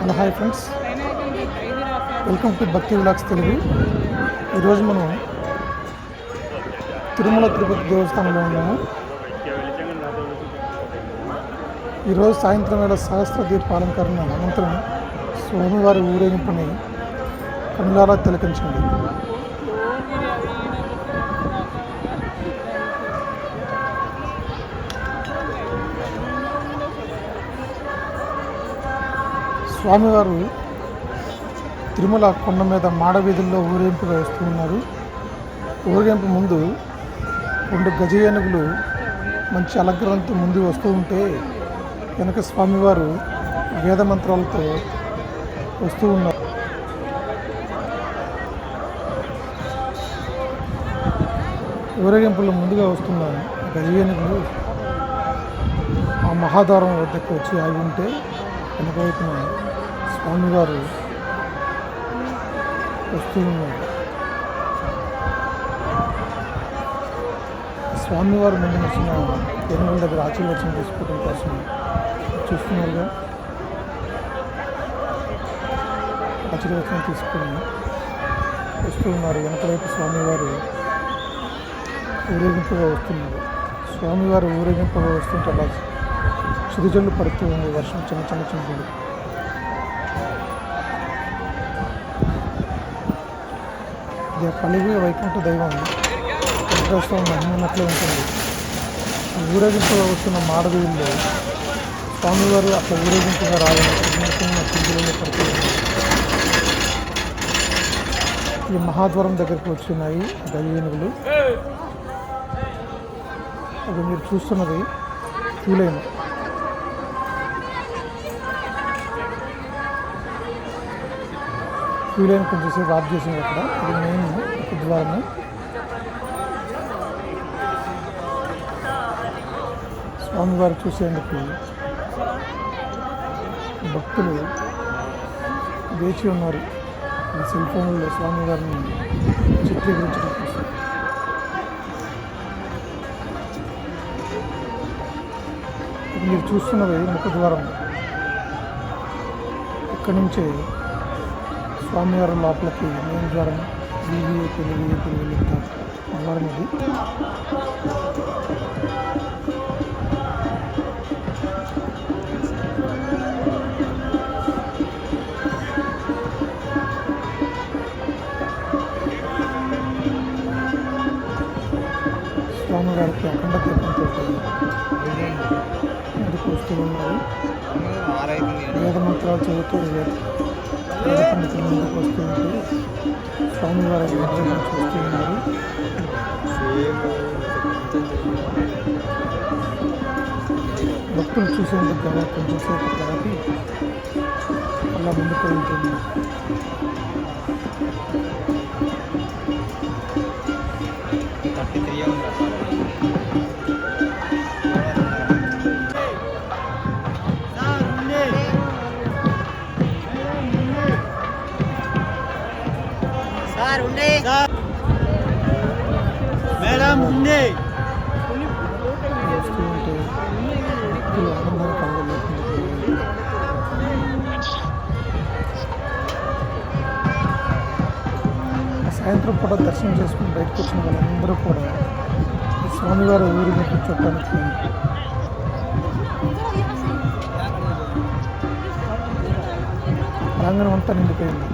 Hello hi friends. Welcome to Bhakti విలాక్స్ Telugu. ఈరోజు మనం తిరుమల తిరుపతి దేవస్థానంలో ఉన్నాము. ఈరోజు సాయంత్రం వేళ సహస్ర దీపాలంకరణ అనంతరం స్వామివారి ఊరేగింపుని కనులారా తిలకించండి. స్వామివారు తిరుమల కొండ మీద మాడ వీధుల్లో ఊరేగింపుగా వస్తూ ఉన్నారు. ఊరేగింపు ముందు రెండు గజ ఏనుగులు మంచి అలగ్రంతో ముందు వస్తూ ఉంటే వెనక స్వామివారు వేద మంత్రాలతో వస్తూ ఉన్నారు. ఊరేగింపులో ముందుగా వస్తున్న గజ ఏనుగులు ఆ మహాదారం వద్దకు వచ్చి ఆగి ఉంటే వెనక వైపున స్వామివారు వస్తూ ఉన్నారు. స్వామివారు ముందు వచ్చిన ఏనుగుల దగ్గర ఆశీర్వచనం తీసుకోవడం కోసం చూస్తున్నారుగా. ఆశీర్వచనం తీసుకుని వస్తూ ఉన్నారు. వెనకవైపు స్వామివారు ఊరేగింపుగా వస్తున్నారు. స్వామివారు ఊరేగింపుగా వస్తుంటే అలా చిరుజల్లు పడుతూ ఉంది వర్షం చిన్న చిన్న చిన్న ఇది పలివి వైకుంఠ దైవం. వెంకటేశ్వరం మహిమన్నట్లే ఉంటుంది. ఈ ఊరేగింపుగా వస్తున్న మాడవీళ్ళు స్వామివారు అక్కడ ఊరేగింపుగా రావడం చింతలలో ఈ మహాద్వారం దగ్గరికి వచ్చినాయి గజ అది మీరు చూస్తున్నది క్యూలైన్ క్యూలైన్ కొంచెంసేపు ఆఫ్ చేసింది అక్కడ. ఇది మెయిన్ ద్వారము స్వామివారు చూసేందుకు భక్తులు వేచి ఉన్నారు. సెల్ ఫోన్లో స్వామివారిని చిత్రీకరించడం కోసం. మీరు చూస్తున్నది ముఖద్వారం. ఇక్కడ నుంచే స్వామివారి లోపలికి మెయిన్ ద్వారం వివిఐపీలు విఐపీలు వెళ్తారు ద్వారం ఇది స్వామివారికి అఖండ దీపంతో ముందుకు వస్తూ ఉన్నారు వేద మంత్రాలు చదువుతూ వేద వేద పండితులు ముందుకు వస్తూ ఉంటే స్వామివారి విగ్రహం భక్తులు చూసేందుకు కదా కొంచెంసేపు కాబట్టి అలా ముందుకు వెళ్తుంది థర్టీ త్రీ సార్ ఉండే. మేడం ఉండే. సాయంత్రం పూట దర్శనం చేసుకుని బయటకు వచ్చిన వాళ్ళందరూ కూడా స్వామివారి ఊరిని కూర్చోటానికి ప్రాంగణం అంతా నిండిపోయింది.